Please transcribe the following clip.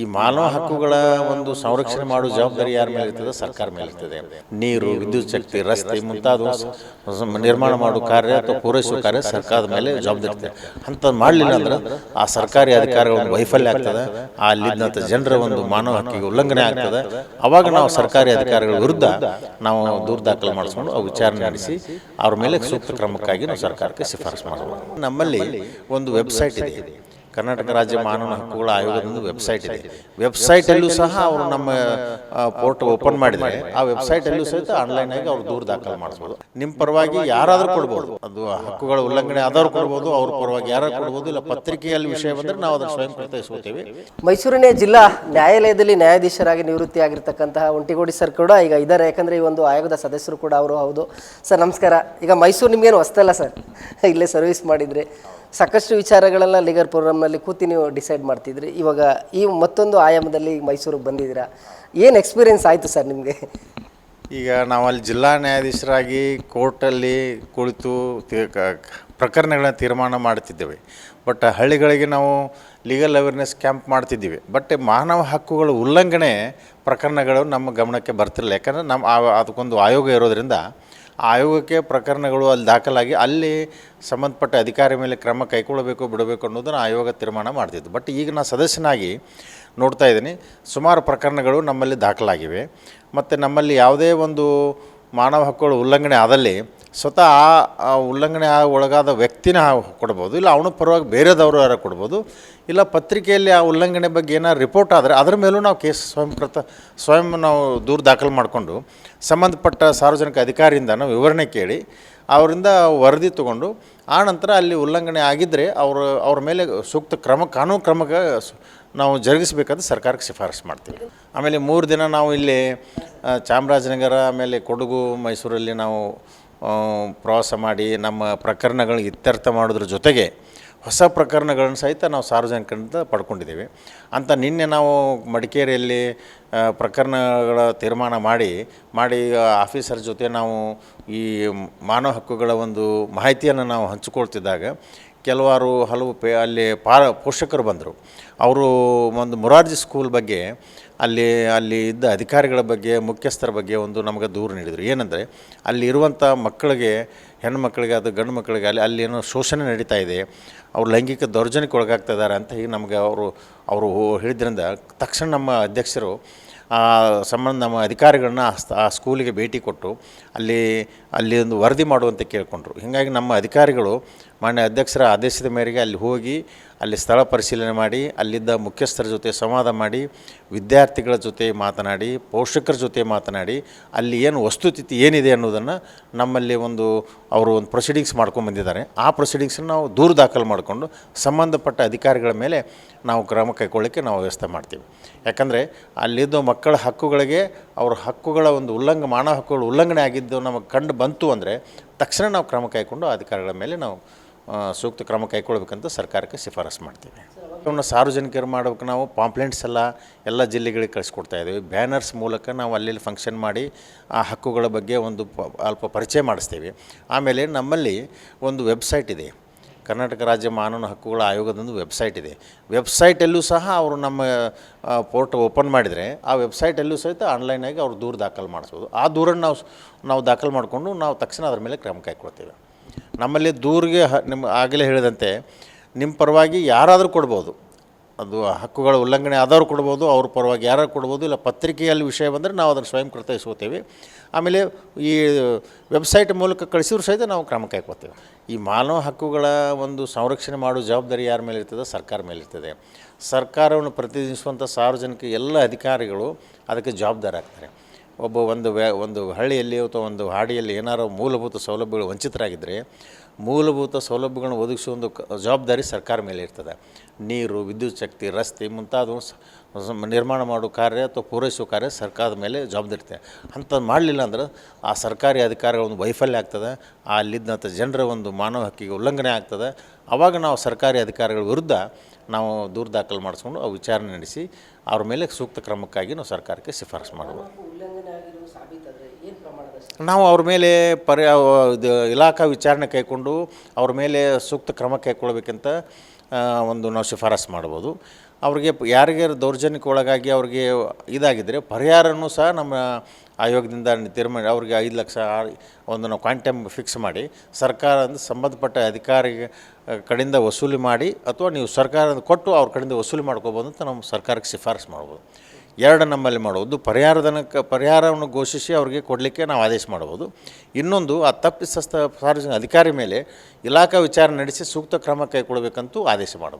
ಈ ಮಾನವ ಹಕ್ಕುಗಳ ಒಂದು ಸಂರಕ್ಷಣೆ ಮಾಡುವ ಜವಾಬ್ದಾರಿ ಯಾರ ಮೇಲೆ ಇರ್ತದೆ? ಸರ್ಕಾರ ಮೇಲೆ ಇರ್ತದೆ. ನೀರು, ವಿದ್ಯುತ್ ಶಕ್ತಿ, ರಸ್ತೆ ಮುಂತಾದ ನಿರ್ಮಾಣ ಮಾಡುವ ಕಾರ್ಯ ಅಥವಾ ಪೂರೈಸುವ ಕಾರ್ಯ ಸರ್ಕಾರದ ಮೇಲೆ ಜವಾಬ್ದಾರಿ ಇರ್ತದೆ. ಅಂಥದ್ದು ಮಾಡಲಿಲ್ಲ ಅಂದ್ರೆ ಆ ಸರ್ಕಾರಿ ಅಧಿಕಾರಿಗಳ ವೈಫಲ್ಯ ಆಗ್ತದೆ. ಆ ಅಲ್ಲಿದ್ದಂಥ ಜನರ ಒಂದು ಮಾನವ ಹಕ್ಕಿಗೆ ಉಲ್ಲಂಘನೆ ಆಗ್ತದೆ. ಅವಾಗ ನಾವು ಸರ್ಕಾರಿ ಅಧಿಕಾರಿಗಳ ವಿರುದ್ಧ ನಾವು ದೂರು ದಾಖಲೆ ಮಾಡಿಸ್ಕೊಂಡು ಅವು ವಿಚಾರಣೆ ನಡೆಸಿ ಅವ್ರ ಮೇಲೆ ಸೂಕ್ತ ಕ್ರಮಕ್ಕಾಗಿ ನಾವು ಸರ್ಕಾರಕ್ಕೆ ಶಿಫಾರಸು ಮಾಡಬಹುದು ನಮ್ಮಲ್ಲಿ ಒಂದು ವೆಬ್ಸೈಟ್ ಇದೆ. ಕರ್ನಾಟಕ ರಾಜ್ಯ ಮಾನವ ಹಕ್ಕುಗಳ ಆಯೋಗದ ಒಂದು ವೆಬ್ಸೈಟ್ ಇದೆ. ವೆಬ್ಸೈಟಲ್ಲೂ ಸಹ ಅವರು ನಮ್ಮ ಪೋರ್ಟ್ ಓಪನ್ ಮಾಡಿದರೆ ಆ ವೆಬ್ಸೈಟಲ್ಲೂ ಸಹಿತ ಆನ್ಲೈನ್ ಆಗಿ ಅವ್ರು ದೂರು ದಾಖಲು ಮಾಡಿಸ್ಬೋದು ನಿಮ್ಮ ಪರವಾಗಿ ಯಾರಾದರೂ ಕೊಡ್ಬೋದು. ಅದು ಹಕ್ಕುಗಳ ಉಲ್ಲಂಘನೆ ಆದವರು ಕೊಡ್ಬೋದು ಅವ್ರ ಪರವಾಗಿ ಯಾರು ಕೊಡ್ಬೋದು ಇಲ್ಲ ಪತ್ರಿಕೆಯಲ್ಲಿ ವಿಷಯ ಬಂದರೆ ನಾವು ಅದನ್ನು ಸ್ವಯಂ ಕೃತಯಿಸ್ಕೋತೀವಿ ಮೈಸೂರಿನ ಜಿಲ್ಲಾ ನ್ಯಾಯಾಲಯದಲ್ಲಿ ನ್ಯಾಯಾಧೀಶರಾಗಿ ನಿವೃತ್ತಿ ಆಗಿರ್ತಕ್ಕಂತಹ ಒಂಟಿಗೋಡಿ ಸರ್ ಕೂಡ ಈಗ ಇದ್ದಾರೆ. ಯಾಕಂದರೆ ಈ ಒಂದು ಆಯೋಗದ ಸದಸ್ಯರು ಕೂಡ ಅವರು ಹೌದು. ಸರ್ ನಮಸ್ಕಾರ. ಈಗ ಮೈಸೂರು ನಿಮಗೇನು ಹೊಸ್ತಲ್ಲ ಸರ್? ಇಲ್ಲೇ ಸರ್ವಿಸ್ ಮಾಡಿದ್ರಿ. ಸಾಕಷ್ಟು ವಿಚಾರಗಳೆಲ್ಲ ಲೀಗರ್ ಪ್ರೋಗ್ರಾಮ್ನಲ್ಲಿ ಕೂತಿ ನೀವು ಡಿಸೈಡ್ ಮಾಡ್ತಿದ್ರಿ. ಇವಾಗ ಈ ಮತ್ತೊಂದು ಆಯಾಮದಲ್ಲಿ ಮೈಸೂರಿಗೆ ಬಂದಿದ್ದೀರಾ? ಏನು ಎಕ್ಸ್ಪೀರಿಯನ್ಸ್ ಆಯಿತು ಸರ್ ನಿಮಗೆ? ಈಗ ನಾವು ಅಲ್ಲಿ ಜಿಲ್ಲಾ ನ್ಯಾಯಾಧೀಶರಾಗಿ ಕೋರ್ಟಲ್ಲಿ ಕುಳಿತು ಪ್ರಕರಣಗಳನ್ನ ತೀರ್ಮಾನ ಮಾಡ್ತಿದ್ದೇವೆ. ಬಟ್ ಹಳ್ಳಿಗಳಿಗೆ ನಾವು ಲೀಗಲ್ ಅವೇರ್ನೆಸ್ ಕ್ಯಾಂಪ್ ಮಾಡ್ತಿದ್ದೀವಿ. ಬಟ್ ಮಾನವ ಹಕ್ಕುಗಳ ಉಲ್ಲಂಘನೆ ಪ್ರಕರಣಗಳು ನಮ್ಮ ಗಮನಕ್ಕೆ ಬರ್ತಿರಲಿಲ್ಲ. ಯಾಕಂದರೆ ನಮ್ಮ ಅದಕ್ಕೊಂದು ಆಯೋಗ ಇರೋದ್ರಿಂದ ಆಯೋಗಕ್ಕೆ ಪ್ರಕರಣಗಳು ಅಲ್ಲಿ ದಾಖಲಾಗಿ ಅಲ್ಲಿ ಸಂಬಂಧಪಟ್ಟ ಅಧಿಕಾರಿ ಮೇಲೆ ಕ್ರಮ ಕೈಗೊಳ್ಳಬೇಕು, ಬಿಡಬೇಕು ಅನ್ನೋದನ್ನು ಆಯೋಗ ತೀರ್ಮಾನ ಮಾಡ್ತಿತ್ತು. ಬಟ್ ಈಗ ನಾನು ಸದಸ್ಯನಾಗಿ ನೋಡ್ತಾ ಇದ್ದೀನಿ. ಸುಮಾರು ಪ್ರಕರಣಗಳು ನಮ್ಮಲ್ಲಿ ದಾಖಲಾಗಿವೆ. ಮತ್ತು ನಮ್ಮಲ್ಲಿ ಯಾವುದೇ ಒಂದು ಮಾನವ ಹಕ್ಕುಗಳ ಉಲ್ಲಂಘನೆ ಆದಲ್ಲಿ ಸ್ವತಃ ಆ ಉಲ್ಲಂಘನೆ ಒಳಗಾದ ವ್ಯಕ್ತಿನ ಕೊಡ್ಬೋದು, ಇಲ್ಲ ಅವನ ಪರವಾಗಿ ಬೇರೆದವರು ಯಾರು ಕೊಡ್ಬೋದು, ಇಲ್ಲ ಪತ್ರಿಕೆಯಲ್ಲಿ ಆ ಉಲ್ಲಂಘನೆ ಬಗ್ಗೆ ಏನಾರು ರಿಪೋರ್ಟ್ ಆದರೆ ಅದರ ಮೇಲೂ ನಾವು ಕೇಸ್ ಸ್ವಯಂಕೃತ ಸ್ವಯಂ ನಾವು ದೂರು ದಾಖಲು ಮಾಡಿಕೊಂಡು, ಸಂಬಂಧಪಟ್ಟ ಸಾರ್ವಜನಿಕ ಅಧಿಕಾರಿಯಿಂದ ನಾವು ವಿವರಣೆ ಕೇಳಿ, ಅವರಿಂದ ವರದಿ ತಗೊಂಡು, ಆ ನಂತರ ಅಲ್ಲಿ ಉಲ್ಲಂಘನೆ ಆಗಿದ್ದರೆ ಅವರು, ಅವ್ರ ಮೇಲೆ ಸೂಕ್ತ ಕ್ರಮ, ಕಾನೂನು ಕ್ರಮಕ್ಕೆ ನಾವು ಜರುಗಿಸಬೇಕಂತ ಸರ್ಕಾರಕ್ಕೆ ಶಿಫಾರಸು ಮಾಡ್ತೀವಿ. ಆಮೇಲೆ ಮೂರು ದಿನ ನಾವು ಇಲ್ಲಿ ಚಾಮರಾಜನಗರ, ಆಮೇಲೆ ಕೊಡಗು, ಮೈಸೂರಲ್ಲಿ ನಾವು ಪ್ರವಾಸ ಮಾಡಿ ನಮ್ಮ ಪ್ರಕರಣಗಳನ್ನ ಇತ್ಯರ್ಥ ಮಾಡೋದ್ರ ಜೊತೆಗೆ ಹೊಸ ಪ್ರಕರಣಗಳನ್ನು ಸಹಿತ ನಾವು ಸಾರ್ವಜನಿಕರಿಂದ ಪಡ್ಕೊಂಡಿದ್ದೀವಿ. ಅಂತ ನಿನ್ನೆ ನಾವು ಮಡಿಕೇರಿಯಲ್ಲಿ ಪ್ರಕರಣಗಳ ತೀರ್ಮಾನ ಮಾಡಿ ಮಾಡಿ ಆಫೀಸರ್ ಜೊತೆ ನಾವು ಈ ಮಾನವ ಹಕ್ಕುಗಳ ಒಂದು ಮಾಹಿತಿಯನ್ನು ನಾವು ಹಂಚಿಕೊಳ್ತಿದ್ದಾಗ ಕೆಲವಾರು ಹಲವು ಪೇ, ಅಲ್ಲಿ ಪಾ ಪೋಷಕರು ಬಂದರು. ಅವರು ಒಂದು ಮೊರಾರ್ಜಿ ಸ್ಕೂಲ್ ಬಗ್ಗೆ, ಅಲ್ಲಿ ಅಲ್ಲಿ ಇದ್ದ ಅಧಿಕಾರಿಗಳ ಬಗ್ಗೆ, ಮುಖ್ಯಸ್ಥರ ಬಗ್ಗೆ ಒಂದು ನಮಗೆ ದೂರು ನೀಡಿದರು. ಏನಂದರೆ, ಅಲ್ಲಿ ಇರುವಂಥ ಮಕ್ಕಳಿಗೆ, ಹೆಣ್ಣು ಮಕ್ಕಳಿಗೆ ಅದು ಗಂಡು ಮಕ್ಕಳಿಗೆ ಅಲ್ಲಿ ಅಲ್ಲಿ ಏನೋ ಶೋಷಣೆ ನಡೀತಾ ಇದೆ, ಅವ್ರು ಲೈಂಗಿಕ ದೌರ್ಜನ್ಯಕ್ಕೆ ಒಳಗಾಗ್ತಾ ಇದ್ದಾರೆ ಅಂತ ಹೀಗೆ ನಮಗೆ ಅವರು ಅವರು ಹೇಳಿದ್ರಿಂದ ತಕ್ಷಣ ನಮ್ಮ ಅಧ್ಯಕ್ಷರು ಆ ಸಂಬಂಧ ನಮ್ಮ ಅಧಿಕಾರಿಗಳನ್ನ ಆ ಸ್ಕೂಲಿಗೆ ಭೇಟಿ ಕೊಟ್ಟು ಅಲ್ಲಿ ಅಲ್ಲಿ ಒಂದು ವರದಿ ಮಾಡುವಂತೆ ಕೇಳಿಕೊಂಡ್ರು. ಹೀಗಾಗಿ ನಮ್ಮ ಅಧಿಕಾರಿಗಳು ಮಾನ್ಯ ಅಧ್ಯಕ್ಷರ ಆದೇಶದ ಮೇರೆಗೆ ಅಲ್ಲಿ ಹೋಗಿ ಅಲ್ಲಿ ಸ್ಥಳ ಪರಿಶೀಲನೆ ಮಾಡಿ, ಅಲ್ಲಿದ್ದ ಮುಖ್ಯಸ್ಥರ ಜೊತೆ ಸಂವಾದ ಮಾಡಿ, ವಿದ್ಯಾರ್ಥಿಗಳ ಜೊತೆ ಮಾತನಾಡಿ, ಪೋಷಕರ ಜೊತೆ ಮಾತನಾಡಿ, ಅಲ್ಲಿ ಏನು ವಸ್ತುಸ್ಥಿತಿ ಏನಿದೆ ಅನ್ನೋದನ್ನು ನಮ್ಮಲ್ಲಿ ಒಂದು ಅವರು ಒಂದು ಪ್ರೊಸೀಡಿಂಗ್ಸ್ ಮಾಡ್ಕೊಂಡು ಬಂದಿದ್ದಾರೆ. ಆ ಪ್ರೊಸೀಡಿಂಗ್ಸನ್ನು ನಾವು ದೂರು ದಾಖಲು ಮಾಡಿಕೊಂಡು ಸಂಬಂಧಪಟ್ಟ ಅಧಿಕಾರಿಗಳ ಮೇಲೆ ನಾವು ಕ್ರಮ ಕೈಗೊಳ್ಳೋಕ್ಕೆ ನಾವು ವ್ಯವಸ್ಥೆ ಮಾಡ್ತೀವಿ. ಯಾಕಂದರೆ ಅಲ್ಲಿದ್ದ ಮಕ್ಕಳ ಹಕ್ಕುಗಳಿಗೆ ಅವ್ರ ಹಕ್ಕುಗಳ ಒಂದು ಉಲ್ಲಂಘ, ಮಾನವ ಹಕ್ಕುಗಳ ಉಲ್ಲಂಘನೆ ಆಗಿದ್ದು ನಮಗೆ ಕಂಡು ಬಂತು ಅಂದರೆ ತಕ್ಷಣ ನಾವು ಕ್ರಮ ಕೈಗೊಂಡು ಅಧಿಕಾರಿಗಳ ಮೇಲೆ ನಾವು ಸೂಕ್ತ ಕ್ರಮ ಕೈಗೊಳ್ಬೇಕಂತ ಸರ್ಕಾರಕ್ಕೆ ಶಿಫಾರಸು ಮಾಡ್ತೀವಿ. ಅವನ್ನ ಸಾರ್ವಜನಿಕರು ಮಾಡಬೇಕು ನಾವು ಪಾಂಪ್ಲೆಂಟ್ಸ್ ಎಲ್ಲ ಎಲ್ಲ ಜಿಲ್ಲೆಗಳಿಗೆ ಕಳಿಸ್ಕೊಡ್ತಾ ಇದ್ದೀವಿ. ಬ್ಯಾನರ್ಸ್ ಮೂಲಕ ನಾವು ಅಲ್ಲಿ ಫಂಕ್ಷನ್ ಮಾಡಿ ಆ ಹಕ್ಕುಗಳ ಬಗ್ಗೆ ಒಂದು ಅಲ್ಪ ಪರಿಚಯ ಮಾಡಿಸ್ತೀವಿ. ಆಮೇಲೆ ನಮ್ಮಲ್ಲಿ ಒಂದು ವೆಬ್ಸೈಟ್ ಇದೆ. ಕರ್ನಾಟಕ ರಾಜ್ಯ ಮಾನವ ಹಕ್ಕುಗಳ ಆಯೋಗದೊಂದು ವೆಬ್ಸೈಟ್ ಇದೆ. ವೆಬ್ಸೈಟಲ್ಲೂ ಸಹ ಅವರು ನಮ್ಮ ಪೋರ್ಟ್ ಓಪನ್ ಮಾಡಿದರೆ ಆ ವೆಬ್ಸೈಟಲ್ಲೂ ಸಹಿತ ಆನ್ಲೈನಾಗಿ ಅವ್ರು ದೂರು ದಾಖಲು ಮಾಡಿಸ್ಬೋದು. ಆ ದೂರನ್ನು ನಾವು ನಾವು ದಾಖಲು ಮಾಡಿಕೊಂಡು ನಾವು ತಕ್ಷಣ ಅದರ ಮೇಲೆ ಕ್ರಮ ಕೈಗೊಳ್ತೇವೆ. ನಮ್ಮಲ್ಲಿ ದೂರಿಗೆ ಹ ನಿಮ್ಮ ಆಗಲೇ ಹೇಳಿದಂತೆ ನಿಮ್ಮ ಪರವಾಗಿ ಯಾರಾದರೂ ಕೊಡ್ಬೋದು. ಅದು ಹಕ್ಕುಗಳ ಉಲ್ಲಂಘನೆ ಆದವರು ಕೊಡ್ಬೋದು, ಅವ್ರ ಪರವಾಗಿ ಯಾರು ಕೊಡ್ಬೋದು, ಇಲ್ಲ ಪತ್ರಿಕೆಯಲ್ಲಿ ವಿಷಯ ಬಂದರೆ ನಾವು ಅದನ್ನು ಸ್ವಯಂ ಕೃತಯಿಸ್ಕೋತೀವಿ ಆಮೇಲೆ ಈ ವೆಬ್ಸೈಟ್ ಮೂಲಕ ಕಳಿಸಿದ್ರು ಸಹಿತ ನಾವು ಕ್ರಮ ಕೈಕೋತೇವೆ ಈ ಮಾನವ ಹಕ್ಕುಗಳ ಒಂದು ಸಂರಕ್ಷಣೆ ಮಾಡೋ ಜವಾಬ್ದಾರಿ ಯಾರ ಮೇಲೆ ಇರ್ತದೆ? ಸರ್ಕಾರ ಮೇಲೆ ಇರ್ತದೆ. ಸರ್ಕಾರವನ್ನು ಪ್ರತಿನಿಧಿಸುವಂಥ ಸಾರ್ವಜನಿಕ ಎಲ್ಲ ಅಧಿಕಾರಿಗಳು ಅದಕ್ಕೆ ಜವಾಬ್ದಾರ ಆಗ್ತಾರೆ ಒಬ್ಬ ಒಂದು ವ್ಯ, ಒಂದು ಹಳ್ಳಿಯಲ್ಲಿ ಅಥವಾ ಒಂದು ಹಾಡಿಯಲ್ಲಿ ಏನಾರು ಮೂಲಭೂತ ಸೌಲಭ್ಯಗಳು ವಂಚಿತರಾಗಿದ್ದರೆ ಮೂಲಭೂತ ಸೌಲಭ್ಯಗಳನ್ನು ಒದಗಿಸುವ ಒಂದು ಜವಾಬ್ದಾರಿ ಸರ್ಕಾರ ಮೇಲೆ ಇರ್ತದೆ. ನೀರು, ವಿದ್ಯುತ್ ಶಕ್ತಿ, ರಸ್ತೆ ಮುಂತಾದವು ನಿರ್ಮಾಣ ಮಾಡೋ ಕಾರ್ಯ ಅಥವಾ ಪೂರೈಸುವ ಕಾರ್ಯ ಸರ್ಕಾರದ ಮೇಲೆ ಜವಾಬ್ದಾರಿ ಇರ್ತದೆ. ಅಂಥದ್ದು ಮಾಡಲಿಲ್ಲ ಅಂದ್ರೆ ಆ ಸರ್ಕಾರಿ ಅಧಿಕಾರಿಗಳ ಒಂದು ವೈಫಲ್ಯ ಆಗ್ತದೆ. ಅಲ್ಲಿದ್ದಂಥ ಜನರ ಒಂದು ಮಾನವ ಹಕ್ಕಿಗೆ ಉಲ್ಲಂಘನೆ ಆಗ್ತದೆ. ಆವಾಗ ನಾವು ಸರ್ಕಾರಿ ಅಧಿಕಾರಿಗಳ ವಿರುದ್ಧ ನಾವು ದೂರು ದಾಖಲು ಮಾಡಿಸ್ಕೊಂಡು ಆ ವಿಚಾರಣೆ ನಡೆಸಿ, ಅವ್ರ ಮೇಲೆ ಸೂಕ್ತ ಕ್ರಮಕ್ಕಾಗಿ ನಾವು ಸರ್ಕಾರಕ್ಕೆ ಶಿಫಾರಸು ಮಾಡ್ಬೋದು ಉಲ್ಲಂಘನೆ ಆಗಿರೋ ಸಾಬೀತಾದರೆ ಏನು ಪ್ರಮಾಣದ ನಾವು ಅವ್ರ ಮೇಲೆ ಪರಿ ಇದು ಇಲಾಖಾ ವಿಚಾರಣೆ ಕೈಕೊಂಡು ಅವ್ರ ಮೇಲೆ ಸೂಕ್ತ ಕ್ರಮ ಕೈಗೊಳ್ಬೇಕಂತ ಒಂದು ನಾವು ಶಿಫಾರಸು ಮಾಡ್ಬೋದು. ಅವ್ರಿಗೆ ಯಾರಿಗಾರು ಯಾರಿಗೆ ದೌರ್ಜನ್ಯಕ್ಕೆ ಒಳಗಾಗಿ ಅವ್ರಿಗೆ ಇದಾಗಿದ್ದರೆ ಪರಿಹಾರನೂ ಸಹ ನಮ್ಮ ಆಯೋಗದಿಂದ ತೀರ್ಮಾನ ಅವ್ರಿಗೆ ಐದು ಲಕ್ಷ ಒಂದು ನಾವು ಕ್ವಾಂಟಮ್ ಫಿಕ್ಸ್ ಮಾಡಿ ಸರ್ಕಾರ ಸಂಬಂಧಪಟ್ಟ ಅಧಿಕಾರಿ ಕಡೆಯಿಂದ ವಸೂಲಿ ಮಾಡಿ ಅಥವಾ ನೀವು ಸರ್ಕಾರದ ಕೊಟ್ಟು ಅವ್ರ ಕಡೆಯಿಂದ ವಸೂಲಿ ಮಾಡ್ಕೋಬೋದು ಅಂತ ನಮ್ಮ ಸರ್ಕಾರಕ್ಕೆ ಶಿಫಾರಸು ಮಾಡ್ಬೋದು. ಎರಡು ನಮ್ಮಲ್ಲಿ ಮಾಡ್ಬೋದು ಪರಿಹಾರಧನಕ್ಕೆ ಪರಿಹಾರವನ್ನು ಘೋಷಿಸಿ ಅವರಿಗೆ ಕೊಡಲಿಕ್ಕೆ ನಾವು ಆದೇಶ ಮಾಡ್ಬೋದು ಇನ್ನೊಂದು, ಆ ತಪ್ಪಿಸಸ್ಥ ಸಾರ್ವಜನಿಕ ಅಧಿಕಾರಿ ಮೇಲೆ ಇಲಾಖಾ ವಿಚಾರಣೆ ನಡೆಸಿ ಸೂಕ್ತ ಕ್ರಮ ಕೈಗೊಳ್ಳಬೇಕಂತೂ ಆದೇಶ ಮಾಡ್ಬೋದು